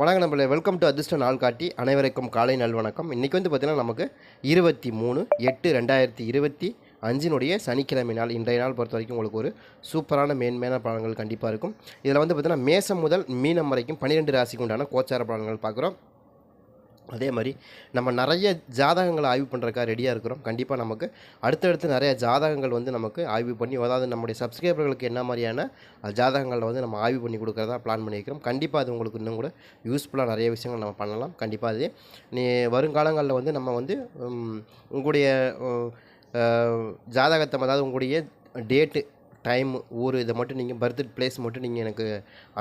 வணக்கம் நம்மளே welcome to அதிர்ஷ்ட நாள் காட்டி அனைவருக்கும் காலை நல்வணக்கம். இன்றைக்கி வந்து பார்த்திங்கன்னா நமக்கு இருபத்தி மூணு எட்டு ரெண்டாயிரத்தி இருபத்தி அஞ்சினுடைய சனிக்கிழமை நாள். இன்றைய நாள் பொறுத்த வரைக்கும் உங்களுக்கு ஒரு சூப்பரான மேன்மையான பலன்கள் கண்டிப்பாக இருக்கும். இதில் வந்து பார்த்திங்கன்னா மேசம் முதல் மீனம் வரைக்கும் பன்னிரெண்டு ராசிக்கு உண்டான கோச்சார பலன்கள் பார்க்குறோம். அதே மாதிரி நம்ம நிறைய ஜாதகங்களை ஆய்வு பண்ணுறக்கா ரெடியாக இருக்கிறோம். கண்டிப்பாக நமக்கு அடுத்தடுத்து நிறைய ஜாதகங்கள் வந்து நமக்கு ஆய்வு பண்ணி அதாவது நம்முடைய சப்ஸ்கிரைபர்களுக்கு என்ன மாதிரியான ஜாதகங்களை வந்து நம்ம ஆய்வு பண்ணி கொடுக்குறதா பிளான் பண்ணியிருக்கிறோம் கண்டிப்பாக அது உங்களுக்கு இன்னும் கூட யூஸ்ஃபுல்லாக நிறைய விஷயங்கள் நம்ம பண்ணலாம். கண்டிப்பாக அது நீ வருங்காலங்களில் வந்து நம்ம வந்து உங்களுடைய ஜாதகத்தை அதாவது உங்களுடைய டேட்டு டைம் ஊர் இதை மட்டும் நீங்கள் பர்த் பிளேஸ் மட்டும் நீங்கள் எனக்கு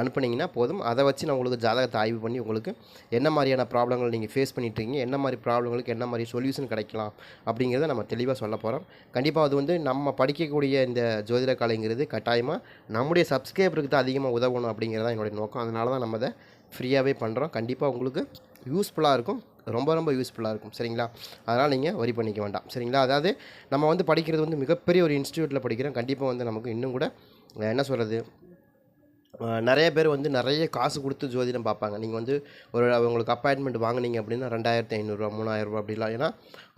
அனுப்புனீங்கன்னா போதும். அதை வச்சு நான் உங்களுக்கு ஜாதகத்தை ஆய்வு பண்ணி உங்களுக்கு என்ன மாதிரியான ப்ராப்ளங்கள் நீங்கள் ஃபேஸ் பண்ணிட்டுருக்கீங்க என்ன மாதிரி ப்ராப்ளங்களுக்கு என்ன மாதிரி சொல்யூஷன் கிடைக்கலாம் அப்படிங்கிறத நம்ம தெளிவாக சொல்ல போகிறோம் கண்டிப்பாக அது வந்து நம்ம படிக்கக்கூடிய இந்த ஜோதிட கலைங்கிறது கட்டாயமாக நம்முடைய சப்ஸ்கிரைபருக்கு தான் அதிகமாக உதவணும் அப்படிங்கிறது தான் என்னுடைய நோக்கம். அதனால தான் நம்ம அதை ஃப்ரீயாகவே பண்ணுறோம் கண்டிப்பாக உங்களுக்கு யூஸ்ஃபுல்லாக இருக்கும். ரொம்ப ரொம்ப யூஸ்ஃபுல்லாக இருக்கும். சரிங்களா? அதனால் நீங்கள் வரி பண்ணிக்க வேண்டாம். சரிங்களா? அதாவது நம்ம வந்து படிக்கிறது வந்து மிகப்பெரிய ஒரு இன்ஸ்டியூட்டில் படிக்கிறோம். கண்டிப்பாக வந்து நமக்கு இன்னும் கூட என்ன சொல்கிறது நிறைய பேர் வந்து நிறைய காசு கொடுத்து ஜோதிடம் பார்ப்பாங்க. நீங்கள் வந்து ஒரு அவங்களுக்கு அப்பாயின்மெண்ட் வாங்குனீங்க அப்படின்னா ரெண்டாயிரத்தி ஐநூறுரூவா மூணாயிரரூபா அப்படிலாம். ஏன்னா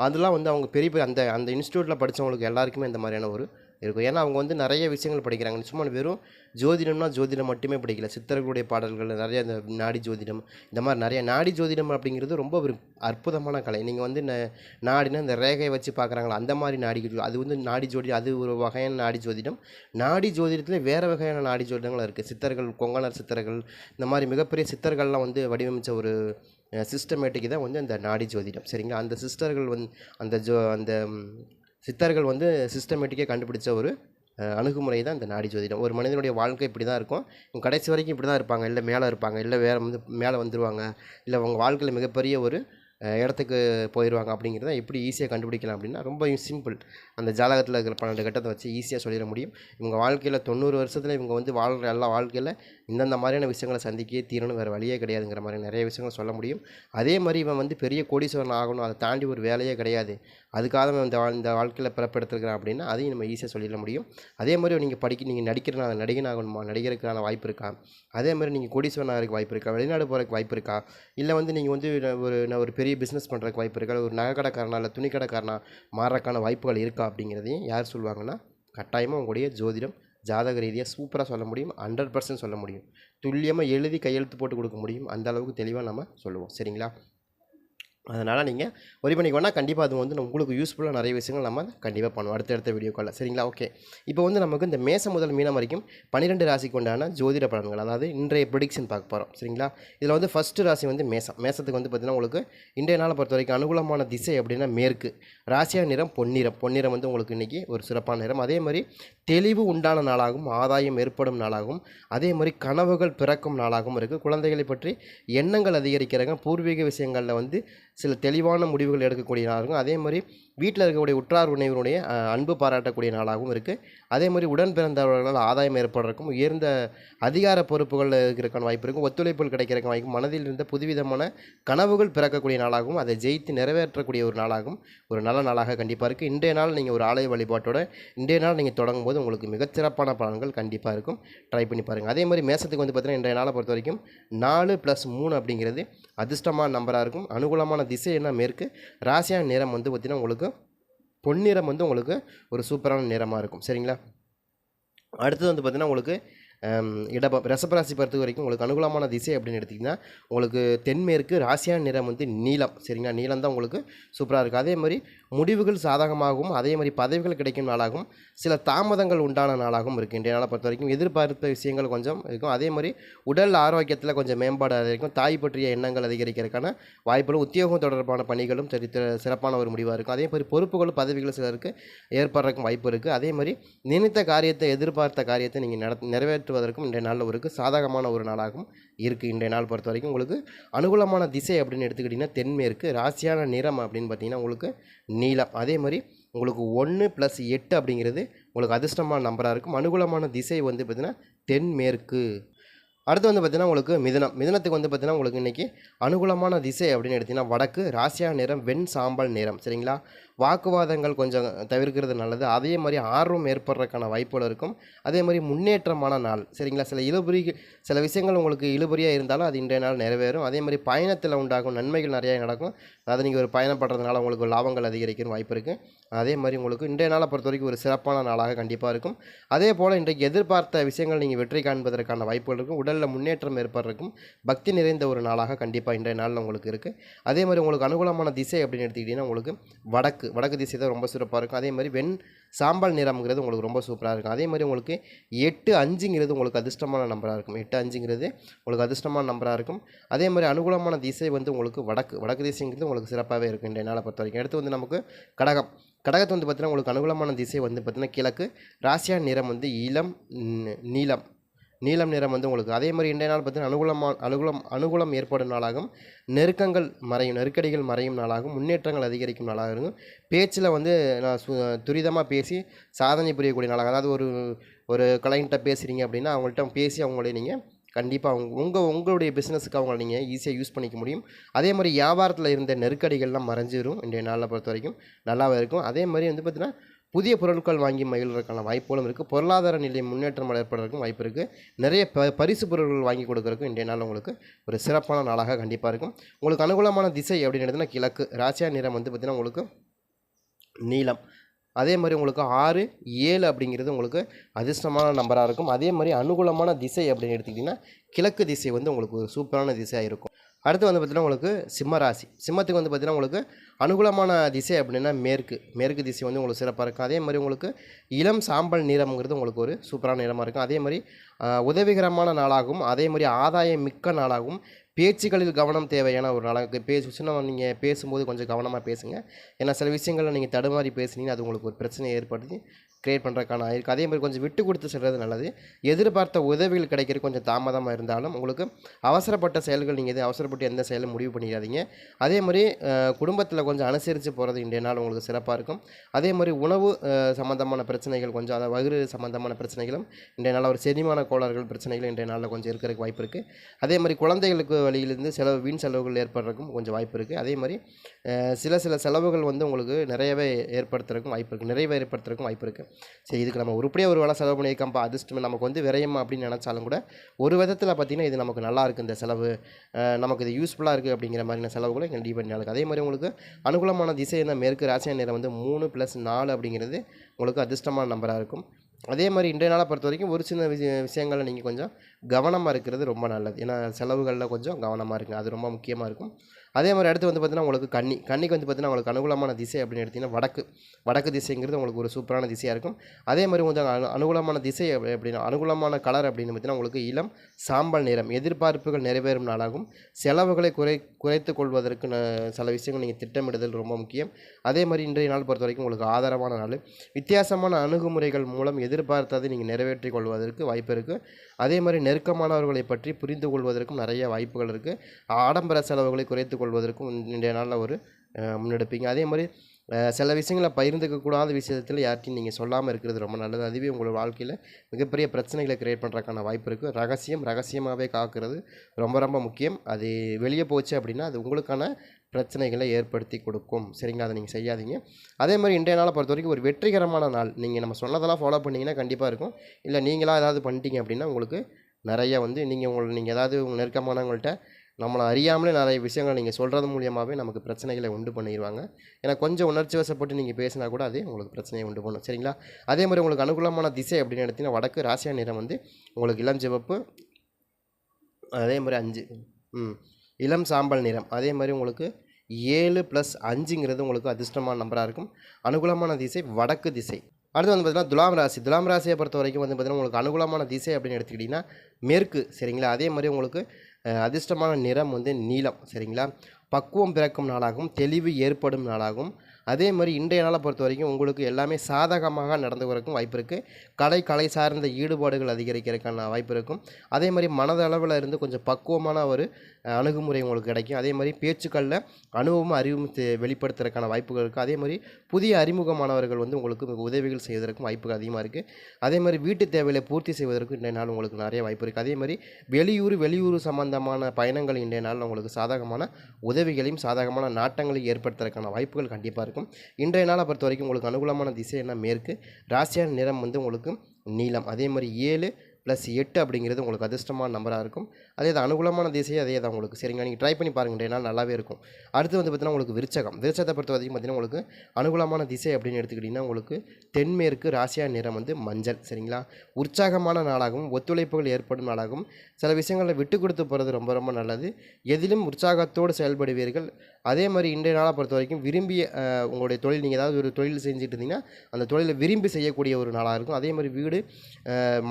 அதெல்லாம் வந்து அவங்க பெரிய பெரிய அந்த அந்த இன்ஸ்டியூட்டில் படித்தவங்களுக்கு எல்லாருக்குமே இந்த மாதிரியான ஒரு இருக்கும். ஏன்னா அவங்க வந்து நிறைய விஷயங்கள் படிக்கிறாங்க. சும்மா வெறும் ஜோதிடம்னா ஜோதிடம் மட்டுமே படிக்கல. சித்தர்களுடைய பாடல்கள் நிறைய இந்த நாடி ஜோதிடம் இந்த மாதிரி நிறைய நாடி ஜோதிடம் அப்படிங்கிறது ரொம்ப ஒரு அற்புதமான கலை. நீங்கள் வந்து ந- நாடினா இந்த ரேகையை வச்சு பார்க்குறாங்களா அந்த மாதிரி நாடி அது வந்து நாடி ஜோதி அது ஒரு வகையான நாடி ஜோதிடம். நாடி ஜோதிடத்தில் வேறு வகையான நாடி ஜோதிடங்கள் இருக்குது சித்தர்கள் கொங்கணர் சித்தர்கள் இந்த மாதிரி மிகப்பெரிய சித்தர்கள்லாம் வந்து வடிவமைச்ச ஒரு சிஸ்டமேட்டிக் தான் வந்து அந்த நாடி ஜோதிடம். சரிங்களா? அந்த சிஸ்டர்கள் வந்து அந்த ஜோ அந்த சித்தர்கள் வந்து சிஸ்டமேட்டிக்காக கண்டுபிடிச்ச ஒரு அணுகுமுறை தான் இந்த நாடி ஜோதிடம். ஒரு மனிதனுடைய வாழ்க்கை இப்படி தான் இருக்கும். இவங்க கடைசி வரைக்கும் இப்படி தான் இருப்பாங்க. இல்லை மேலே இருப்பாங்க. இல்லை வேறு வந்து மேலே வந்துடுவாங்க இல்லை அவங்க வாழ்க்கையில் மிகப்பெரிய ஒரு இடத்துக்கு போயிடுவாங்க அப்படிங்கிறத எப்படி ஈஸியாக கண்டுபிடிக்கலாம் அப்படின்னா ரொம்ப சிம்பிள் அந்த ஜாதகத்தில் இருக்கிற பன்னெண்டு கட்டத்தை வச்சு ஈஸியாக சொல்லிட முடியும். இவங்க வாழ்க்கையில் தொண்ணூறு வருஷத்தில் இவங்க வந்து வாழ்கிற எல்லா வாழ்க்கையில் இந்தந்த மாதிரியான விஷயங்களை சந்திக்கே தீரணும் வேறு வழியே கிடையாதுங்கிற மாதிரி நிறைய விஷயங்கள் சொல்ல முடியும். அதே மாதிரி இவன் வந்து பெரிய கோடீஸ்வரன் ஆகணும் அதை தாண்டி ஒரு வேலையே கிடையாது. அதுக்காக அவன் இந்த இந்த வாழ்க்கையில் பிறப்பெடுத்துருக்கிறான் அப்படின்னா அதையும் நம்ம ஈஸியாக சொல்லிட முடியும். அதே மாதிரி நீங்கள் படிக்க நீங்கள் நடிக்கிறனா நடிகன் ஆகணுமா நடிகருக்கான வாய்ப்பு இருக்கா? அதே மாதிரி நீங்கள் கோடீஸ்வரன் ஆகிறதுக்கு வாய்ப்பு இருக்கா? வெளிநாடு போகிறதுக்கு வாய்ப்பு இருக்கா? இல்லை வந்து நீங்கள் வந்து ஒரு நான் ஒரு பெரிய பிஸ்னஸ் பண்ணுறதுக்கு வாய்ப்பு இருக்கா. ஒரு நகைக்கடைக்காரனா இல்லை துணிக்கடைக்காரனா மாறக்கான வாய்ப்புகள் இருக்கா அப்படிங்கிறதையும் யார் சொல்லுவாங்கன்னா கட்டாயமாக உங்களுடைய ஜோதிடம் ஜாதக ரீதியாக சூப்பராக சொல்ல முடியும். ஹண்ட்ரட் பர்சன்ட் சொல்ல முடியும். துல்லியமாக எழுதி கையெழுத்து போட்டு கொடுக்க முடியும். அந்த அளவுக்கு தெளிவாக நம்ம சொல்லுவோம். சரிங்களா? அதனால் நீங்கள் ஒரி பண்ணிக்கோன்னா கண்டிப்பாக அது வந்து உங்களுக்கு யூஸ்ஃபுல்லாக நிறைய விஷயங்கள் நம்ம கண்டிப்பாக பண்ணுவோம். அடுத்தடுத்த வீடியோ காலில் சரிங்களா? ஓகே இப்போ வந்து நமக்கு இந்த மேசம் முதல் மீனம் வரைக்கும் பன்னிரெண்டு ராசிக்கு உண்டான ஜோதிட பலன்கள் அதாவது இன்றைய ப்ரொடிக்ஷன் பார்க்க போகிறோம் சரிங்களா? இதில் வந்து ஃபஸ்ட்டு ராசி வந்து மேசம். மேசத்துக்கு வந்து பார்த்திங்கன்னா உங்களுக்கு இன்றைய நாளை பொறுத்த வரைக்கும் அனுகூலமான திசை அப்படின்னா மேற்கு. ராசியா நிறம் பொன்னிறம். பொன்னிறம் வந்து உங்களுக்கு இன்றைக்கி ஒரு சிறப்பான நிறம். அதே மாதிரி தெளிவு உண்டான நாளாகவும் ஆதாயம் ஏற்படும் நாளாகவும் அதே மாதிரி கனவுகள் பிறக்கும் நாளாகவும் இருக்குது குழந்தைகளை பற்றி எண்ணங்கள் அதிகரிக்கிறாங்க. பூர்வீக விஷயங்களில் வந்து சில தெளிவான முடிவுகள் எடுக்கக்கூடியதாக இருக்கும் அதே மாதிரி வீட்டில் இருக்கக்கூடிய உற்றார் உணவினுடைய அன்பு பாராட்டக்கூடிய நாளாகவும் இருக்குது அதே மாதிரி உடன் பிறந்தவர்களால் ஆதாயம் ஏற்படுறதுக்கும் உயர்ந்த அதிகார பொறுப்புகள் இருக்கிறக்கான வாய்ப்பு இருக்கும். ஒத்துழைப்புகள் கிடைக்கிறக்க வாய்ப்பு மனதில் இருந்த புதுவிதமான கனவுகள் பிறக்கக்கூடிய நாளாகவும் அதை ஜெயித்து நிறைவேற்றக்கூடிய ஒரு நாளாகவும் ஒரு நல்ல நாளாக கண்டிப்பாக இருக்குது இன்றைய நாள் நீங்கள் ஒரு ஆலய வழிபாட்டோட இன்றைய நாள் நீங்கள் தொடங்கும் போது உங்களுக்கு மிகச்சிறப்பான பலன்கள் கண்டிப்பாக இருக்கும். ட்ரை பண்ணி பாருங்கள் அதே மாதிரி மேசத்துக்கு வந்து பார்த்தீங்கன்னா இன்றைய நாளை பொறுத்த வரைக்கும் நாலு ப்ளஸ் மூணு அப்படிங்கிறது அதிர்ஷ்டமான நம்பராக இருக்கும். அனுகூலமான திசை என்ன? மேற்கு. ராசியான நிறம் வந்து பார்த்திங்கன்னா உங்களுக்கு பொன்னிறம் வந்து உங்களுக்கு ஒரு சூப்பரான நிறமாக இருக்கும். சரிங்களா? அடுத்தது வந்து பார்த்திங்கன்னா உங்களுக்கு இடபம் ரிஷபராசி பொறுத்த வரைக்கும் உங்களுக்கு அனுகூலமான திசை அப்படின்னு எடுத்திங்கன்னா உங்களுக்கு தென்மேற்கு ராசியான நிறம் வந்து நீளம் சரிங்களா? நீளம் தான் உங்களுக்கு சூப்பராக இருக்குது அதே மாதிரி முடிவுகள் சாதகமாகவும் அதே மாதிரி பதவிகள் கிடைக்கும் நாளாகவும் சில தாமதங்கள் உண்டான நாளாகவும் இருக்குது இன்றைய நாளை பொறுத்த வரைக்கும் எதிர்பார்த்த விஷயங்கள் கொஞ்சம் இருக்கும். அதே மாதிரி உடல் ஆரோக்கியத்தில் கொஞ்சம் மேம்பாடு அதிகரிக்கும். தாய் பற்றிய எண்ணங்கள் அதிகரிக்கிறதுக்கான வாய்ப்புகளும் உத்தியோகம் தொடர்பான பணிகளும் சரி சிறப்பான ஒரு முடிவாக இருக்கும். அதே மாதிரி பொறுப்புகளும் பதவிகளும் சிலருக்கு ஏற்படுறதுக்கும் வாய்ப்பு இருக்குது அதே மாதிரி நினைத்த காரியத்தை எதிர்பார்த்த காரியத்தை நீங்கள் நட நிறைவேற்றுவதற்கும் இன்றைய நாளில் ஒரு சாதகமான ஒரு நாளாகவும் இருக்குது இன்றைய நாள் பொறுத்த வரைக்கும் உங்களுக்கு அனுகூலமான திசை அப்படின்னு எடுத்துக்கிட்டிங்கன்னா தென்மேற்கு ராசியான நிறம் அப்படின்னு பார்த்தீங்கன்னா உங்களுக்கு நீலம். அதே மாதிரி உங்களுக்கு ஒன்று ப்ளஸ் எட்டு அப்படிங்கிறது உங்களுக்கு அதிர்ஷ்டமான நம்பராக இருக்கும். அனுகூலமான திசை வந்து பார்த்திங்கன்னா தென்மேற்கு. அடுத்து வந்து பார்த்தீங்கன்னா உங்களுக்கு மிதனம். மிதனத்துக்கு வந்து பார்த்தீங்கன்னா உங்களுக்கு இன்றைக்கி அனுகூலமான திசை அப்படின்னு எடுத்திங்கன்னா வடக்கு ராசியா நிறம் வெண் சாம்பல் நிறம். சரிங்களா? வாக்குவாதங்கள் கொஞ்சம் தவிர்க்கிறது நல்லது. அதே மாதிரி ஆர்வம் ஏற்படுறதுக்கான வாய்ப்புகள் இருக்கும். அதே மாதிரி முன்னேற்றமான நாள். சரிங்களா? சில இழுபறி சில விஷயங்கள் உங்களுக்கு இழுபறியாக இருந்தாலும் அது இன்றைய நாள் நிறைவேறும். அதே மாதிரி பயணத்தில் உண்டாகும் நன்மைகள் நிறையா நடக்கும். அதாவது நீங்கள் ஒரு பயணப்படுறதுனால உங்களுக்கு லாபங்கள் அதிகரிக்கும் வாய்ப்பு இருக்குது அதே மாதிரி உங்களுக்கு இன்றைய நாளை பொறுத்த வரைக்கும் ஒரு சிறப்பான நாளாக கண்டிப்பாக இருக்கும். அதே போல் இன்றைக்கு எதிர்பார்த்த விஷயங்கள் நீங்கள் வெற்றி காண்பதற்கான வாய்ப்புகள் இருக்கும். உடலில் முன்னேற்றம் ஏற்படுறக்கும் பக்தி நிறைந்த ஒரு நாளாக கண்டிப்பாக இன்றைய நாளில் உங்களுக்கு இருக்குது அதே மாதிரி உங்களுக்கு அனுகூலமான திசை அப்படின்னு எடுத்துக்கிட்டிங்கன்னா உங்களுக்கு வடக்கு வடக்கு திசை தான் ரொம்ப சிறப்பாக இருக்கும். அதே மாதிரி வெண் சாம்பல் நிறம்ங்கிறது உங்களுக்கு ரொம்ப சூப்பராக இருக்கும். அதே மாதிரி உங்களுக்கு எட்டு அஞ்சுங்கிறது உங்களுக்கு அதிர்ஷ்டமான நம்பராக இருக்கும். எட்டு அஞ்சுங்கிறது உங்களுக்கு அதிர்ஷ்டமான நம்பராக இருக்கும். அதே மாதிரி அனுகூலமான திசை வந்து உங்களுக்கு வடக்கு வடக்கு திசைங்கிறது உங்களுக்கு சிறப்பாகவே இருக்கும் இன்றைய நாளை பொறுத்த வரைக்கும் அடுத்து வந்து நமக்கு கடகம். கடகத்தை வந்து பார்த்திங்கன்னா உங்களுக்கு அனுகூலமான திசை வந்து பார்த்திங்கன்னா கிழக்கு. ராசியா நிறம் வந்து இளம் நீளம். நீலம் நிறம் வந்து உங்களுக்கு அதே மாதிரி இன்றைய நாள் பார்த்தீங்கன்னா அனுகூலமாக அனுகூலம் அனுகூலம் ஏற்படும் நாளாகும். நெருக்கங்கள் மறையும் நெருக்கடிகள் மறையும் நாளாகும். முன்னேற்றங்கள் அதிகரிக்கும் நாளாக இருக்கும். பேச்சில் வந்து நான் சு துரிதமாக பேசி சாதனை புரியக்கூடிய நாளாக அதாவது ஒரு ஒரு கலைன்ட்ட பேசுகிறீங்க அப்படின்னா அவங்கள்ட்ட பேசி அவங்களே நீங்கள் கண்டிப்பாக அவங்க உங்கள் உங்களுடைய பிஸ்னஸுக்கு அவங்கள நீங்கள் ஈஸியாக யூஸ் பண்ணிக்க முடியும். அதே மாதிரி வியாபாரத்தில் இருந்த நெருக்கடிகள்லாம் மறைஞ்சிரும் இன்றைய நாளில் பொறுத்த வரைக்கும் நல்லாவே இருக்கும். அதே மாதிரி வந்து பார்த்திங்கன்னா புதிய பொருட்கள் வாங்கி மகிழ்றதுக்கான வாய்ப்புகளும் இருக்குது பொருளாதார நிலை முன்னேற்றம் ஏற்படுறதுக்கும் வாய்ப்பு இருக்குது நிறைய ப பரிசு பொருட்கள் வாங்கி கொடுக்குறதுக்கும் இன்றைய நாள் உங்களுக்கு ஒரு சிறப்பான நாளாக கண்டிப்பாக இருக்கும். உங்களுக்கு அனுகூலமான திசை அப்படின்னு எடுத்தீங்கன்னா கிழக்கு. ராசியா நிறம் வந்து பார்த்திங்கன்னா உங்களுக்கு நீளம். அதே மாதிரி உங்களுக்கு ஆறு ஏழு அப்படிங்கிறது உங்களுக்கு அதிர்ஷ்டமான நம்பராக இருக்கும். அதே மாதிரி அனுகூலமான திசை அப்படின்னு எடுத்துக்கிட்டிங்கன்னா கிழக்கு திசை வந்து உங்களுக்கு ஒரு சூப்பரான திசையாக இருக்கும். அடுத்து வந்து பார்த்திங்கன்னா உங்களுக்கு சிம்ம ராசி. சிம்மத்துக்கு வந்து பார்த்திங்கன்னா உங்களுக்கு அனுகூலமான திசை அப்படின்னா மேற்கு. மேற்கு திசை வந்து உங்களுக்கு சிறப்பாக இருக்கும். அதே மாதிரி உங்களுக்கு இளம் சாம்பல் நிறம்ங்கிறது உங்களுக்கு ஒரு சூப்பரான நிறமாக இருக்கும். அதே மாதிரி உதவிகரமான நாளாகவும் அதே மாதிரி ஆதாயம் மிக்க நாளாகவும் பேச்சுகளில் கவனம் தேவையான ஒரு நாளாக பேசு சின்ன நீங்கள் பேசும்போது கொஞ்சம் கவனமாக பேசுங்க. ஏன்னா சில விஷயங்களில் நீங்கள் தடுமாறி பேசுனீங்கன்னா அது உங்களுக்கு ஒரு பிரச்சனையை ஏற்படுத்தி க்ரியேட் பண்ணுறதுக்கான இருக்குது அதே மாதிரி கொஞ்சம் விட்டு கொடுத்து செல்வது நல்லது. எதிர்பார்த்த உதவிகள் கிடைக்கிறது கொஞ்சம் தாமதமாக இருந்தாலும் உங்களுக்கு அவசரப்பட்ட செயல்கள் நீங்கள் எதுவும் அவசரப்பட்டு எந்த செயலும் முடிவு பண்ணிடாதீங்க. அதே மாதிரி குடும்பத்தில் கொஞ்சம் அனுசரித்து போகிறது இன்றைய நாள் உங்களுக்கு சிறப்பாக இருக்கும். அதே மாதிரி உணவு சம்மந்தமான பிரச்சனைகள் கொஞ்சம் அதாவது வயிறு சம்மந்தமான பிரச்சனைகளும் இன்றைய நாள் ஒரு செரிமான கோளாறுகள் பிரச்சனைகள் இன்றைய நாளில் கொஞ்சம் இருக்கிறதுக்கு வாய்ப்பு இருக்குது அதே மாதிரி குழந்தைகளுக்கு வழியிலிருந்து செலவு வீண் செலவுகள் ஏற்படுறதுக்கும் கொஞ்சம் வாய்ப்பு இருக்குது அதே மாதிரி சில சில செலவுகள் வந்து உங்களுக்கு நிறையவே ஏற்படுத்துறதுக்கும் வாய்ப்பு இருக்குது நிறைவே ஏற்படுத்துறதுக்கும் வாய்ப்பு இருக்குது சரி இதுக்கு நம்ம உருப்படியாக ஒரு வேலை செலவு பண்ணியிருக்கோம்ப்பா அதிர்ஷ்டம் நமக்கு வந்து விரயம் அப்படின்னு நினச்சாலும் கூட ஒரு விதத்தில் பார்த்திங்கன்னா இது நமக்கு நல்லா இருக்குது இந்த செலவு. நமக்கு இது யூஸ்ஃபுல்லாக இருக்குது அப்படிங்கிற மாதிரியான செலவுகளை கண்டிப்பாக நடக்கும் அதே மாதிரி உங்களுக்கு அனுகூலமான திசை என்ன? மேற்கு ராசியா நேரம் வந்து மூணு ப்ளஸ் நாலு அப்படிங்கிறது உங்களுக்கு அதிர்ஷ்டமான நம்பராக இருக்கும். அதே மாதிரி இன்றைய நாளை பொறுத்த வரைக்கும் ஒரு சின்ன விஷய விஷயங்களில் நீங்கள் கொஞ்சம் கவனமாக இருக்கிறது ரொம்ப நல்லது. ஏன்னா செலவுகளில் கொஞ்சம் கவனமாக இருக்குங்க அது ரொம்ப முக்கியமாக இருக்கும். அதே மாதிரி அடுத்து வந்து பார்த்தீங்கன்னா உங்களுக்கு கன்னி கன்னிக்கு வந்து பார்த்தீங்கன்னா உங்களுக்கு அனுகூலமான திசை அப்படின்னு எடுத்திங்கன்னா வடக்கு வடக்கு திசைங்கிறது உங்களுக்கு ஒரு சூப்பரான திசையாக இருக்கும். அதே மாதிரி கொஞ்சம் அனு அனுகூலமான திசை அப்படி- அப்படின்னா அனுகூலமான கலர் அப்படின்னு பார்த்தீங்கன்னா உங்களுக்கு இளம் சாம்பல் நிறம் எதிர்பார்ப்புகள் நிறைவேறும் நாளாகும். செலவுகளை குறை குறைத்து கொள்வதற்கு ந- சில விஷயங்கள் நீங்கள் திட்டமிடுதல் ரொம்ப முக்கியம். அதே மாதிரி இன்றைய நாள் பொறுத்த வரைக்கும் உங்களுக்கு ஆதாரமான நாள். வித்தியாசமான அணுகுமுறைகள் மூலம் எதிர்பார்த்ததை நீங்கள் நிறைவேற்றி கொள்வதற்கு வாய்ப்பு இருக்குது அதே மாதிரி நெருக்கமானவர்களை பற்றி புரிந்து கொள்வதற்கும் நிறைய வாய்ப்புகள் இருக்குது ஆடம்பர செலவுகளை குறைத்து கொள்வதற்கும் இன்றைய நாளில் ஒரு முன்னெடுப்பீங்க. அதே மாதிரி சில விஷயங்களை பகிர்ந்துக்கக்கூடாத விஷயத்தில் யார்ட்டையும் நீங்கள் சொல்லாமல் இருக்கிறது ரொம்ப நல்லது. அதுவே உங்களோட வாழ்க்கையில் மிகப்பெரிய பிரச்சனைகளை கிரியேட் பண்ணுறதுக்கான வாய்ப்பு இருக்குது ரகசியம் ரகசியமாகவே காக்கிறது ரொம்ப ரொம்ப முக்கியம். அது வெளியே போச்சு அப்படின்னா அது உங்களுக்கான பிரச்சனைகளை ஏற்படுத்தி கொடுக்கும். சரிங்களா? அதை நீங்கள் செய்யாதீங்க. அதே மாதிரி இன்றைய நாளை பொறுத்த வரைக்கும் ஒரு வெற்றிகரமான நாள். நீங்கள் நம்ம சொன்னதெல்லாம் ஃபாலோ பண்ணிங்கன்னா கண்டிப்பாக இருக்கும். இல்லை நீங்களாக ஏதாவது பண்ணிட்டீங்க அப்படின்னா உங்களுக்கு நிறைய வந்து நீங்கள் உங்களை நீங்கள் ஏதாவது உங்கள் நெருக்கமானவங்கள்ட்ட நம்மளை அறியாமலே நிறைய விஷயங்கள் நீங்கள் சொல்கிறது மூலியமாகவே நமக்கு பிரச்சனைகளை உண்டு பண்ணிடுவாங்க ஏன்னா கொஞ்சம் உணர்ச்சி வசப்பட்டு நீங்கள் பேசினா கூட அதே உங்களுக்கு பிரச்சனையை உண்டு பண்ணும். சரிங்களா? அதே மாதிரி உங்களுக்கு அனுகூலமான திசை அப்படின்னு எடுத்திங்கன்னா வடக்கு ராசியா நிறம் வந்து உங்களுக்கு இளம் சிவப்பு அதே மாதிரி அஞ்சு ம் இளம் சாம்பல் நிறம். அதே மாதிரி உங்களுக்கு ஏழு ப்ளஸ் அஞ்சுங்கிறது உங்களுக்கு அதிர்ஷ்டமான நம்பராக இருக்கும். அனுகூலமான திசை வடக்கு திசை. அடுத்து வந்து பார்த்தீங்கன்னா துலாம் ராசி. துலாம் ராசியை பொறுத்த வரைக்கும் வந்து பார்த்திங்கன்னா உங்களுக்கு அனுகூலமான திசை அப்படின்னு எடுத்துக்கிட்டிங்கன்னா மேற்கு. சரிங்களா? அதே மாதிரி உங்களுக்கு அதிர்ஷ்டமான நிறம் வந்து நீலம் சரிங்களா? பக்குவம் பிறக்கும் நாளாகவும் தெளிவு ஏற்படும் நாளாகவும் அதே மாதிரி இன்றைய நாளை பொறுத்த வரைக்கும் உங்களுக்கு எல்லாமே சாதகமாக நடந்து வரக்கும் வாய்ப்பு இருக்குது கலை கலை சார்ந்த ஈடுபாடுகள் அதிகரிக்கிறதுக்கான வாய்ப்பு இருக்கும். அதே மாதிரி மனதளவில் இருந்து கொஞ்சம் பக்குவமான ஒரு அணுகுமுறை உங்களுக்கு கிடைக்கும். அதே மாதிரி பேச்சுக்களில் அனுபவமும் அறிவும் வெளிப்படுத்துறதுக்கான வாய்ப்புகள் இருக்குது அதே மாதிரி புதிய அறிமுகமானவர்கள் வந்து உங்களுக்கு உதவிகள் செய்வதற்கும் வாய்ப்புகள் அதிகமாக இருக்குது அதே மாதிரி வீட்டு தேவைகளை பூர்த்தி செய்வதற்கும் இன்றைய நாள் உங்களுக்கு நிறைய வாய்ப்பு இருக்குது அதே மாதிரி வெளியூர் வெளியூர் சம்பந்தமான பயணங்கள் இன்றைய நாள் உங்களுக்கு சாதகமான உதவிகளையும் சாதகமான நாட்டங்களையும் ஏற்படுத்துறதுக்கான வாய்ப்புகள் கண்டிப்பாக இருக்கும். இன்றைய நாளை பொறுத்த வரைக்கும் உங்களுக்கு அனுகூலமான திசை என்ன? மேற்கு. ராசியான நிறம் வந்து உங்களுக்கு நீளம் அதே மாதிரி ஏழு ப்ளஸ் எட்டு அப்படிங்கிறது உங்களுக்கு அதிர்ஷ்டமான நம்பராக இருக்கும். அதே தான் அனுகூலமான திசையே அதே தான் உங்களுக்கு. சரிங்களா? நீங்கள் ட்ரை பண்ணி பாருங்க. ரெண்டு நாள் நல்லாவே இருக்கும். அடுத்து வந்து பார்த்தீங்கன்னா உங்களுக்கு விருச்சகம். விருச்சத்தை பொறுத்த வரைக்கும் பார்த்தீங்கன்னா உங்களுக்கு அனுகூலமான திசை அப்படின்னு எடுத்துக்கிட்டிங்கன்னா உங்களுக்கு தென்மேற்கு ராசியா நிறம் வந்து மஞ்சள். சரிங்களா? உற்சாகமான நாளாகவும் ஒத்துழைப்புகள் ஏற்படும் நாளாகவும் சில விஷயங்களில் விட்டு கொடுத்து போகிறது ரொம்ப ரொம்ப நல்லது. எதிலும் உற்சாகத்தோடு செயல்படுவீர்கள். அதே மாதிரி இன்றைய நாளை பொறுத்த வரைக்கும் விரும்பிய உங்களுடைய தொழில் நீங்கள் ஏதாவது ஒரு தொழில் செஞ்சுட்டு இருந்தீங்கன்னா அந்த தொழிலை விரும்பி செய்யக்கூடிய ஒரு நாளாக இருக்கும். அதே மாதிரி வீடு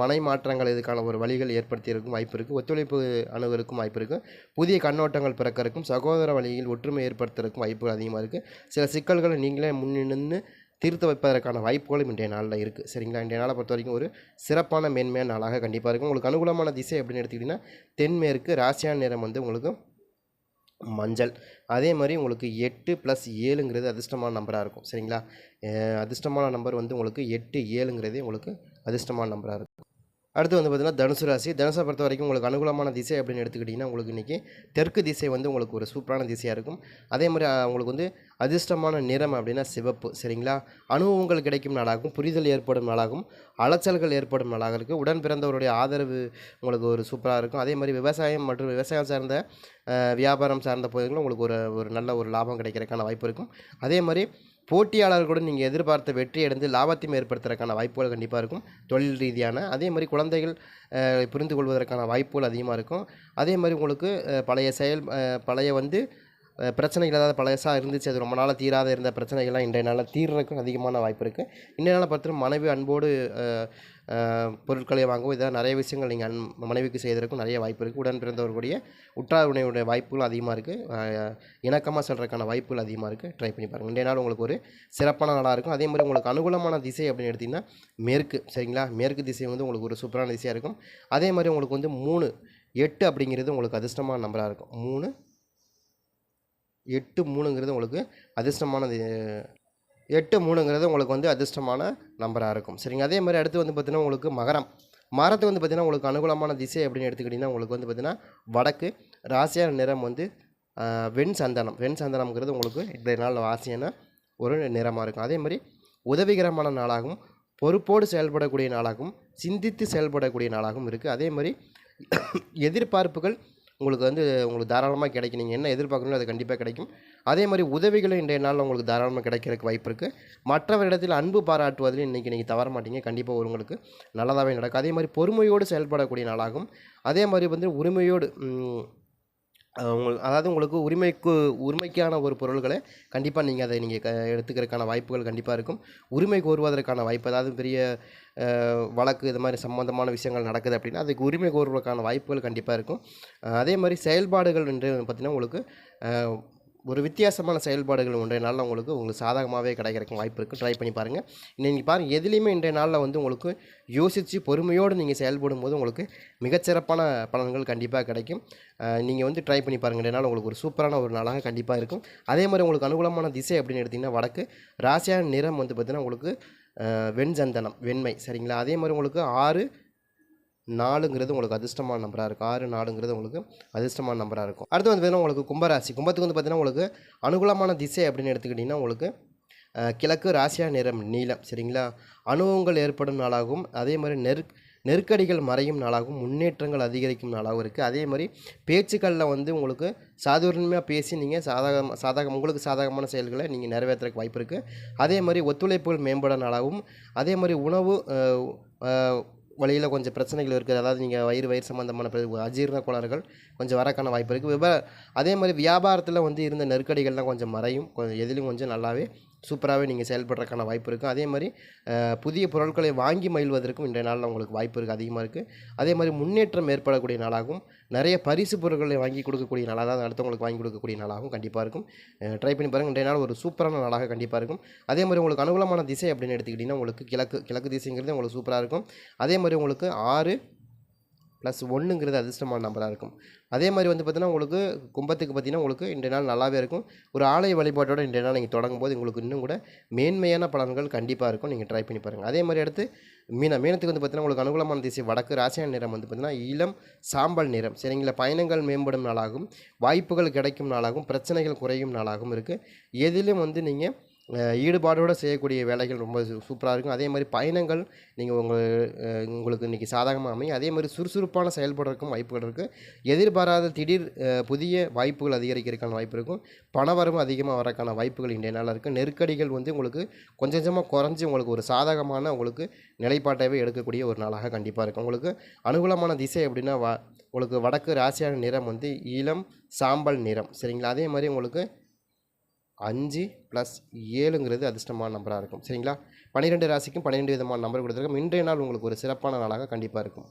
மனை மாற்றங்கள் இதுக்கான ஒரு வழிகள் ஏற்படுத்தியிருக்கும் வாய்ப்பு இருக்குது ஒத்துழைப்பு அணுகிறதுக்கும் வாய்ப்பு இருக்குது புதிய கண்ணோட்டங்கள் பிறக்கறக்கும் சகோதர வழியில் ஒற்றுமை ஏற்படுத்துறதுக்கும் வாய்ப்புகள் அதிகமாக இருக்குது சில சிக்கல்களை நீங்களே முன்னின்று தீர்த்து வைப்பதற்கான வாய்ப்புகளும் இன்றைய நாளில் இருக்குது சரிங்களா? இன்றைய நாளை பொறுத்த வரைக்கும் ஒரு சிறப்பான மேன்மையான நாளாக கண்டிப்பாக இருக்கும் உங்களுக்கு அனுகூலமான திசை அப்படின்னு எடுத்துக்கிட்டிங்கன்னா தென்மேற்கு ராசியான நிறம் வந்து உங்களுக்கு மஞ்சள். அதே மாதிரி உங்களுக்கு எட்டு ப்ளஸ் ஏழுங்கிறது அதிர்ஷ்டமான நம்பராக இருக்கும். சரிங்களா? அதிர்ஷ்டமான நம்பர் வந்து உங்களுக்கு எட்டு ஏழுங்கிறதே உங்களுக்கு அதிர்ஷ்டமான நம்பராக இருக்கும். அடுத்து வந்து பார்த்திங்கன்னா தனுசு ராசி. தனுசை பொறுத்த வரைக்கும் உங்களுக்கு அனுகூலமான திசை அப்படின்னு எடுத்துக்கிட்டிங்கன்னா உங்களுக்கு இன்றைக்கி தெற்கு திசை வந்து உங்களுக்கு ஒரு சூப்பரான திசையாக இருக்கும். அதே மாதிரி உங்களுக்கு வந்து அதிர்ஷ்டமான நிறம் அப்படின்னா சிவப்பு. சரிங்களா? அனுபவங்கள் கிடைக்கும் நாளாகும். புரிதல் ஏற்படும் நாளாகும். அலைச்சல்கள் ஏற்படும் நாளாக இருக்குது உடன் பிறந்தவருடைய ஆதரவு உங்களுக்கு ஒரு சூப்பராக இருக்கும். அதே மாதிரி விவசாயம் மற்றும் விவசாயம் சார்ந்த வியாபாரம் சார்ந்த பகுதிகளும் உங்களுக்கு ஒரு ஒரு நல்ல ஒரு லாபம் கிடைக்கிறதுக்கான வாய்ப்பு இருக்கும். அதே மாதிரி போட்டியாளர்களுடன் நீங்கள் எதிர்பார்த்த வெற்றி அடைந்து லாபத்தையும் ஏற்படுத்துறதுக்கான வாய்ப்புகள் கண்டிப்பாக இருக்கும். தொழில் ரீதியான அதே மாதிரி குழந்தைகள் புரிந்து கொள்வதற்கான வாய்ப்புகள் அதிகமாக இருக்கும். அதே மாதிரி உங்களுக்கு பழைய செயல் பழைய வந்து பிரச்சனைகள் ஏதாவது பழசாக இருந்துச்சு அது ரொம்ப நாளாக தீராத இருந்த பிரச்சனைகள்லாம் இன்றைய நாளில் தீர்றதுக்கும் அதிகமான வாய்ப்பு இருக்குது இன்றைய நாளை பார்த்து மனைவி அன்போடு பொருட்களை வாங்கவும் இதாக நிறைய விஷயங்கள் நீங்கள் அன் மனைவிக்கு செய்வதற்கும் நிறைய வாய்ப்பு இருக்குது உடன் பிறந்தவர்களுடைய உற்றார் உணவுடைய வாய்ப்புகள் அதிகமாக இருக்குது இணக்கமாக செல்றதுக்கான வாய்ப்புகள் அதிகமாக இருக்குது ட்ரை பண்ணி பாருங்கள் இன்றைய நாள் உங்களுக்கு ஒரு சிறப்பான நாளாக இருக்கும். அதே மாதிரி உங்களுக்கு அனுகூலமான திசை அப்படின்னு எடுத்திங்கன்னா மேற்கு சரிங்களா? மேற்கு திசை வந்து உங்களுக்கு ஒரு சூப்பரான திசையாக இருக்கும். அதே மாதிரி உங்களுக்கு வந்து மூணு எட்டு அப்படிங்கிறது உங்களுக்கு அதிர்ஷ்டமான நம்பராக இருக்கும். மூணு எட்டு மூணுங்கிறது உங்களுக்கு அதிர்ஷ்டமானது. எட்டு மூணுங்கிறது உங்களுக்கு வந்து அதிர்ஷ்டமான நம்பராக இருக்கும். சரிங்க அதே மாதிரி அடுத்து வந்து பார்த்திங்கன்னா உங்களுக்கு மகரம். மரத்து வந்து பார்த்திங்கன்னா உங்களுக்கு அனுகூலமான திசை அப்படின்னு எடுத்துக்கிட்டிங்கன்னா உங்களுக்கு வந்து பார்த்திங்கன்னா வடக்கு ராசியான நிறம் வந்து வெண் சந்தனம். வெண் சந்தனம்ங்கிறது உங்களுக்கு இந்த நாள் ராசியான ஒரு நிறமாக இருக்கும். அதே மாதிரி உதவிகரமான நாளாகவும் பொறுப்போடு செயல்படக்கூடிய நாளாகவும் சிந்தித்து செயல்படக்கூடிய நாளாகவும் இருக்குது அதே மாதிரி எதிர்பார்ப்புகள் உங்களுக்கு வந்து உங்களுக்கு தாராளமாக கிடைக்கும். நீங்கள் என்ன எதிர்பார்க்கணும் அது கண்டிப்பாக கிடைக்கும். அதே மாதிரி உதவிகளும் இன்றைய நாளில் உங்களுக்கு தாராளமாக கிடைக்கிறதுக்கு வாய்ப்பு இருக்குது மற்றவரிடத்தில் அன்பு பாராட்டுவதில் இன்றைக்கி நீங்கள் தவற மாட்டீங்க. கண்டிப்பாக உங்களுக்கு நல்லதாகவே நடக்கும். அதே மாதிரி பொறுமையோடு செயல்படக்கூடிய நாளாகும். அதே மாதிரி வந்து உரிமையோடு உங்களுக்கு அதாவது உங்களுக்கு உரிமைக்கு உரிமைக்கான ஒரு பொருள்களை கண்டிப்பாக நீங்கள் அதை நீங்கள் க எடுத்துக்கிறதுக்கான வாய்ப்புகள் கண்டிப்பாக இருக்கும். உரிமை கோருவதற்கான வாய்ப்பு அதாவது பெரிய வழக்கு இது மாதிரி சம்மந்தமான விஷயங்கள் நடக்குது அப்படின்னா அதுக்கு உரிமை கோருவதற்கான வாய்ப்புகள் கண்டிப்பாக இருக்கும். அதே மாதிரி செயல்பாடுகள் என்று பார்த்திங்கன்னா உங்களுக்கு ஒரு வித்தியாசமான செயல்பாடுகள் இன்றைய நாளில் உங்களுக்கு உங்களுக்கு சாதகமாகவே கிடைக்கிறதுக்கு வாய்ப்பு இருக்குது ட்ரை பண்ணி பாருங்கள் நீங்கள் பாருங்கள் எதுலேயுமே இன்றைய நாளில் வந்து உங்களுக்கு யோசித்து பொறுமையோடு நீங்கள் செயல்படும் போது உங்களுக்கு மிகச்சிறப்பான பலன்கள் கண்டிப்பாக கிடைக்கும். நீங்கள் வந்து ட்ரை பண்ணி பாருங்கள் இன்றைய நாள் உங்களுக்கு ஒரு சூப்பரான ஒரு நாளாக கண்டிப்பாக இருக்கும். அதே மாதிரி உங்களுக்கு அனுகூலமான திசை அப்படின்னு எடுத்திங்கன்னா வடக்கு ராசியான நிறம் வந்து பார்த்திங்கன்னா உங்களுக்கு வெண்சந்தனம் வெண்மை. சரிங்களா? அதே மாதிரி உங்களுக்கு ஆறு நாலுங்கிறது உங்களுக்கு அதிர்ஷ்டமான நம்பராக இருக்கும். ஆறு நாலுங்கிறது உங்களுக்கு அதிர்ஷ்டமான நம்பராக இருக்கும். அடுத்து வந்து பார்த்தீங்கன்னா உங்களுக்கு கும்பராசி. கும்பத்துக்கு வந்து பார்த்தீங்கன்னா உங்களுக்கு அனுகூலமான திசை அப்படின்னு எடுத்துக்கிட்டிங்கன்னா உங்களுக்கு கிழக்கு ராசியா நிறம் நீளம் சரிங்களா? அனுபவங்கள் ஏற்படும் நாளாகவும் அதே மாதிரி நெரு நெருக்கடிகள் மறையும் நாளாகவும் முன்னேற்றங்கள் அதிகரிக்கும் நாளாகவும் இருக்குது அதே மாதிரி பேச்சுக்களில் வந்து உங்களுக்கு சாதுரியமாக பேசி நீங்கள் சாதகம் சாதகம் உங்களுக்கு சாதகமான செயல்களை நீங்கள் நிறைவேற்றுறதுக்கு வாய்ப்பு இருக்குது அதே மாதிரி ஒத்துழைப்புகள் மேம்பட நாளாகவும் அதே மாதிரி உணவு வழியில் கொஞ்சம் பிரச்சனைகள் இருக்குது. அதாவது நீங்கள் வயிறு வயிறு சம்மந்தமான பிர- அஜீரண கோளாறுகள் கொஞ்சம் வரக்கான வாய்ப்பு இருக்குது விப அதே மாதிரி வியாபாரத்தில் வந்து இருந்த நெருக்கடிகள்லாம் கொஞ்சம் மறையும். கொஞ்சம் எதிலும் கொஞ்சம் நல்லாவே சூப்பராகவே நீங்கள் செயல்படுறதுக்கான வாய்ப்பு இருக்குது. அதே மாதிரி புதிய பொருட்களை வாங்கி மகிழ்வதற்கும் இன்றைய நாளில் உங்களுக்கு வாய்ப்பு இருக்குது அதிகமாக இருக்குது. அதே மாதிரி முன்னேற்றம் ஏற்படக்கூடிய நாளாகவும் நிறைய பரிசு பொருட்களை வாங்கி கொடுக்கக்கூடிய நாளாக தான் அடுத்தவங்களுக்கு வாங்கி கொடுக்கக்கூடிய நாளாகவும் கண்டிப்பாக இருக்கும். ட்ரை பண்ணி பாருங்கள் இன்றைய நாள் ஒரு சூப்பரான நாளாக கண்டிப்பாக இருக்கும். அதே மாதிரி உங்களுக்கு அனுகூலமான திசை அப்படின்னு எடுத்துக்கிட்டிங்கன்னா உங்களுக்கு கிழக்கு கிழக்கு திசைங்கிறது உங்களுக்கு சூப்பராக இருக்கும். அதே மாதிரி உங்களுக்கு ஆறு ப்ளஸ் ஒன்றுங்கிறது அதிர்ஷ்டமான நம்பராக இருக்கும். அதே மாதிரி வந்து பார்த்திங்கன்னா உங்களுக்கு கும்பத்துக்கு பார்த்தீங்கன்னா உங்களுக்கு இன்றைய நாள் நல்லாவே இருக்கும். ஒரு ஆலய வழிபாட்டோட இன்றைய நாள் நீங்கள் தொடங்கும் போது உங்களுக்கு இன்னும் கூட மேன்மையான பலன்கள் கண்டிப்பாக இருக்கும். நீங்கள் ட்ரை பண்ணி பாருங்கள் அதே மாதிரி அடுத்து மீன மீனத்துக்கு வந்து பார்த்திங்கன்னா உங்களுக்கு அனுகூலமான திசை வடக்கு ராசியான நிறம் வந்து பார்த்திங்கன்னா இளம் சாம்பல் நிறம். சரிங்களா? பயணங்கள் மேம்படும் நாளாகும். வாய்ப்புகள் கிடைக்கும் நாளாகும். பிரச்சனைகள் குறையும் நாளாகவும் இருக்குது எதிலும் வந்து நீங்கள் ஈடுபாடோடு செய்யக்கூடிய வேலைகள் ரொம்ப சூப்பராக இருக்கும். அதே மாதிரி பயணங்கள் நீங்கள் உங்கள் உங்களுக்கு இன்றைக்கி சாதகமாக அமையும். அதே மாதிரி சுறுசுறுப்பான செயல்படுறதுக்கும் வாய்ப்புகள் இருக்குது எதிர்பாராத திடீர் புதிய வாய்ப்புகள் அதிகரிக்கிறதுக்கான வாய்ப்பு இருக்கும். பணவரவு அதிகமாக வரக்கான வாய்ப்புகள் இன்றைய நாளில் இருக்குது நெருக்கடிகள் வந்து உங்களுக்கு கொஞ்சம் கொஞ்சமாக குறைஞ்சி உங்களுக்கு ஒரு சாதகமான உங்களுக்கு நிலைப்பாட்டாகவே எடுக்கக்கூடிய ஒரு நாளாக கண்டிப்பாக இருக்கும். உங்களுக்கு அனுகூலமான திசை அப்படின்னா வ உங்களுக்கு வடக்கு ராசியான நிறம் வந்து இளம் சாம்பல் நிறம். சரிங்களா? அதே மாதிரி உங்களுக்கு அஞ்சு ப்ளஸ் ஏழுங்கிறது அதிர்ஷ்டமான நம்பராக இருக்கும். சரிங்களா? பன்னிரெண்டு ராசிக்கும் பன்னிரெண்டு விதமான நம்பர் கொடுத்துருக்கோம். இன்றைய நாள் உங்களுக்கு ஒரு சிறப்பான நாளாக கண்டிப்பாக இருக்கும்.